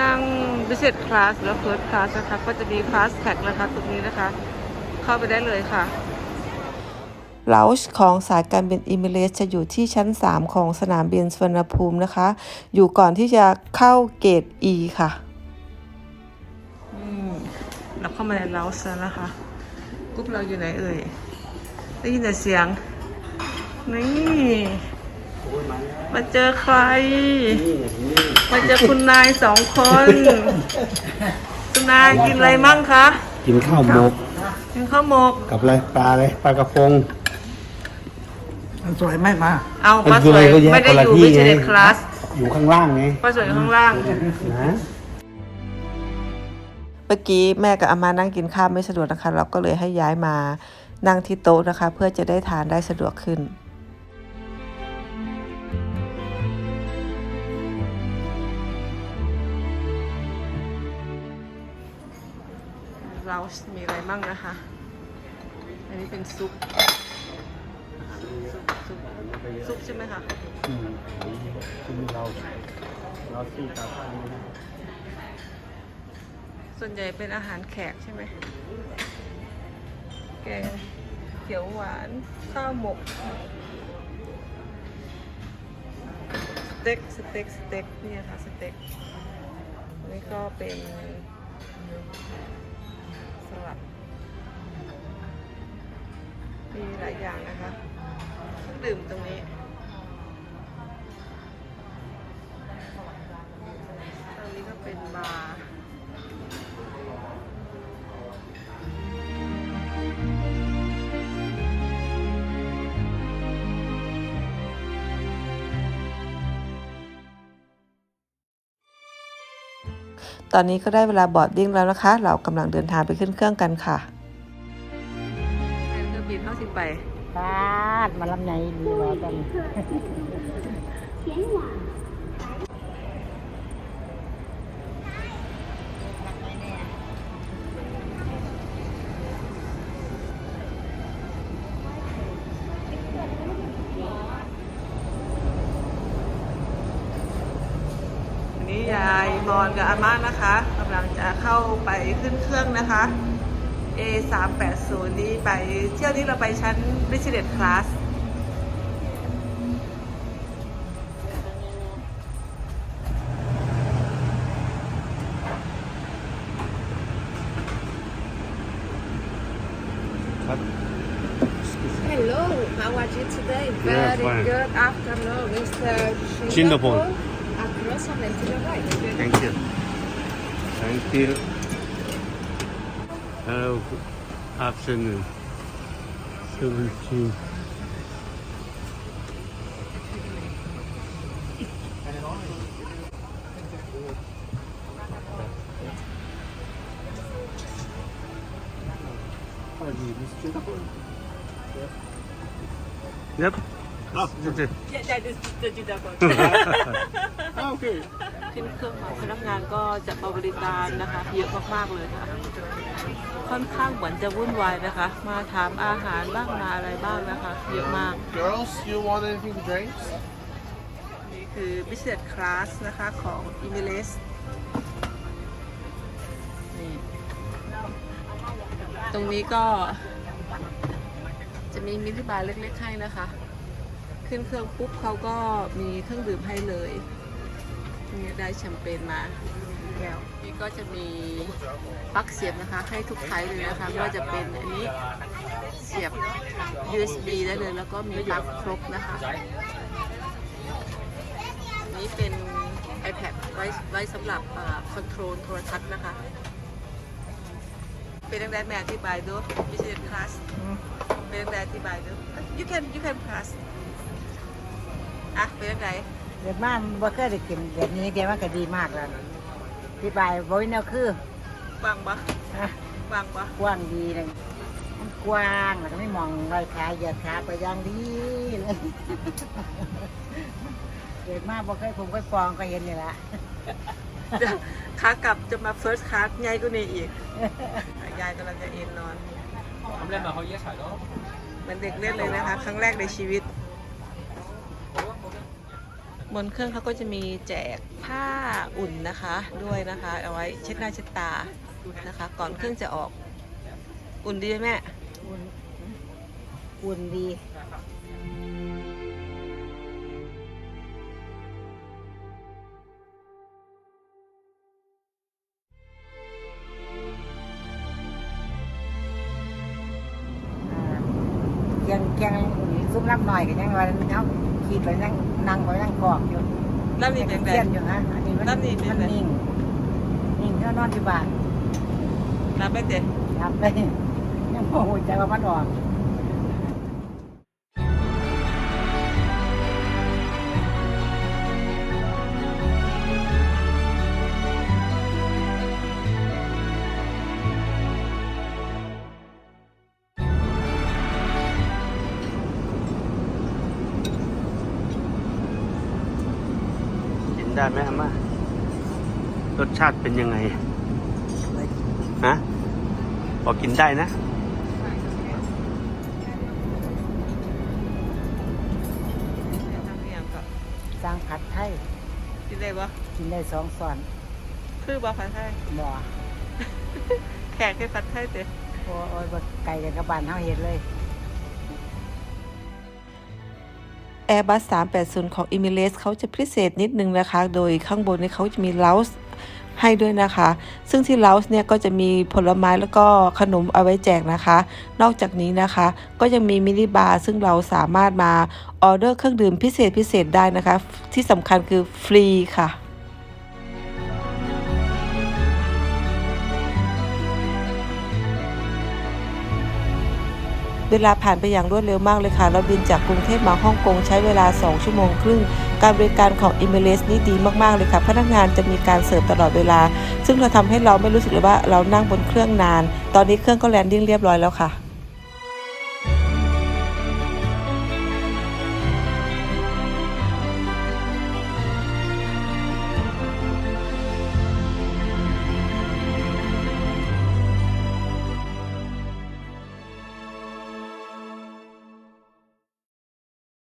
นั่ง business class แล้ว first class นะคะ ก็จะมี fast track นะคะตรงนี้นะคะ เข้าไปได้เลยค่ะ l ล u ชของสายการบินอิมิเรสจะอยู่ที่ชั้น 3 ของสนามบินสวนภูมินะคะ อยู่ก่อนที่จะเข้าเกต E ค่ะอืมเราเข้ามาใน l ล u ชแล้วนะคะกรุ๊ปเราอยู่ไหนเอ่ย ได้ยินแต่เสียง นี่ มาเจอใคร มาเจอคุณนายสองคน คุณนายกินอะไรมั่งคะ กินข้าวหมก กินข้าวหมก กับอะไรปลาอะไรปลากระพง สวยไหมมา เอามันป้าคืสอวยอะไรก็แยกไม่ได้คนละอยู่ที่วิชไงเดคลาส อยู่ข้างล่างไงป้าสวยอยู่ข้างล่างนะเมื่อกี้แม่กับอามานั่งกินข้าวไม่สะดวกนะคะ เราก็เลยให้ย้ายมานั่งที่โต๊ะนะคะ เพื่อจะได้ทานได้สะดวกขึ้น เรามีอะไรบ้างนะคะ อันนี้เป็นซุป ซุปซุปซุปใช่ไหมคะอืมกินเราเราสู้กับอันนี้นะส่วนใหญ่เป็นอาหารแขกใช่ไหม แกงเขียวหวาน ข้าวหมก สเต็ก สเต็ก สเต็ก นี่ค่ะสเต็กอันนี่ก็เป็น สลัดมีหลายอย่างนะคะเครื่องดื่มตรงนี้ตรงนี้ก็เป็นบาร์ ตอนนี้ก็ได้เวลาบอร์ดดิ้งแล้วนะคะ เรากำลังเดินทางไปขึ้นเครื่องกันค่ะเครื่องบินเข้าสิไปบาดมาลำไยดีว่ากันอันนี้ ยายมอนกับอาม่านะคะกำลังจะเข้าไปขึ้นเครื่องนะคะ A 3 8 0นี้ไปเที่ยวนี้เราไปชั้น Business Class ครับ Hello, how are you today? Yeah, Very fine. good afternoon, Mr. Singapore. Across thank you. Thank you. Hello. Afternoon. Seventeen. Yep. Oh, okay. โอเคขึ้นเครื่องมาพนักงานก็จะมาบริการนะคะเยอะมากๆเลยค่ะค่อนข้างเหมือนจะวุ่นวายนะคะ มาถามอาหารบ้างมาอะไรบ้างนะคะ เยอะมาก Girls, you want anything to drink? นี่คือ business class นะคะของ e m i r a t e s นี่ตรงนี้ก็จะมีมินิบาร์เล็กๆให้นะคะ ขึ้นเครื่องปุ๊บเขาก็มีเครื่องดื่มให้เลยนี่ได้แชมเปญมาแก้วนี่ก็จะมีปลั๊กเสียบนะคะ ให้ทุกไซส์เลยนะคะไม่ว่าจะเป็นอันนี้เสียบ USB ได้เลย แล้วก็มีปลั๊กครบนะคะ นี้เป็น iPad ไว้ไว้สำหรับคอนโทรลโทรทัศน์นะคะ เป็นดังนั้นแม่อธิบายดู business class เป็นดังนั้นอธิบายดู you can you can pass อะเป็นยังไงเดี๋ยวมาบ่เคยได้กินแบบนี้เดี๋ยวมันก็ดีมากแล้วที่ไปบ่อยแนวคือว่างปะอะว่างปะกว้างดีเลยมันกว้างแล้วก็ไม่มองรอยขาเหยียดขาไปอย่างดีเลยเกิดมาบ่เคยผมเคยฟองก็เห็นนี่แหละจะขากลับจะมา first class ใหญ่กว่านี้อีก ยายกำลังจะเอนนอนเหมือนเด็กเล่นเลยนะคะ ครั้งแรกในชีวิต บนเครื่องเขาก็จะมีแจกผ้าอุ่นนะคะด้วยนะคะ เอาไว้เช็ดหน้าเช็ดตานะคะ ก่อนเครื่องจะออก อุ่นดีไหมแม่ อุ่นอุ่นดียังยังซุ้มรับหน่อยกันยังว่าเขา ขีดไปนั่งนั่งไปนั่งกอกอยู่รับนี่เป็นแบเสียบนอยู่นะอันนี้มันรับนี่เป็นมันไงนิ่งนิ่งเท่านอนที่บ้านรับไปเจ๊รับเลยยังโมโหใจว่ามันออก กินได้ไหมอาม่ารสชาติเป็นยังไงฮะพอกินได้นะทำอย่างก็สร้างผัดไทยกินได้ปะกินได้สองส่วนคือบอผัดไทยบ่แขกให้ผัดไทยเจ๊โอ้ยบ่ไก่กันกับบ้านเฮาเฮ็ดเลย Airbus 380 ของ Emirates เขาจะพิเศษนิดนึงนะคะ โดยข้างบนนี้เขาจะมีเลาส์ให้ด้วยนะคะ ซึ่งที่เลาส์เนี่ยก็จะมีผลไม้แล้วก็ขนมเอาไว้แจกนะคะ นอกจากนี้นะคะ ก็ยังมีมินิบาร์ซึ่งเราสามารถมาออเดอร์เครื่องดื่มพิเศษพิเศษได้นะคะ ที่สำคัญคือฟรีค่ะ เวลาผ่านไปอย่างรวดเร็วมากเลยค่ะ เราบินจากกรุงเทพมาฮ่องกงใช้เวลา 2 ชั่วโมงครึ่ง การบริการของ e m i r a t e s นี่ดีมาก ๆ เลยค่ะ พนักงานจะมีการเสิร์ฟตลอดเวลา ซึ่งเราทำให้เราไม่รู้สึกเลยว่าเรานั่งบนเครื่องนาน ตอนนี้เครื่องก็แลนดิ้งเรียบร้อยแล้วค่ะ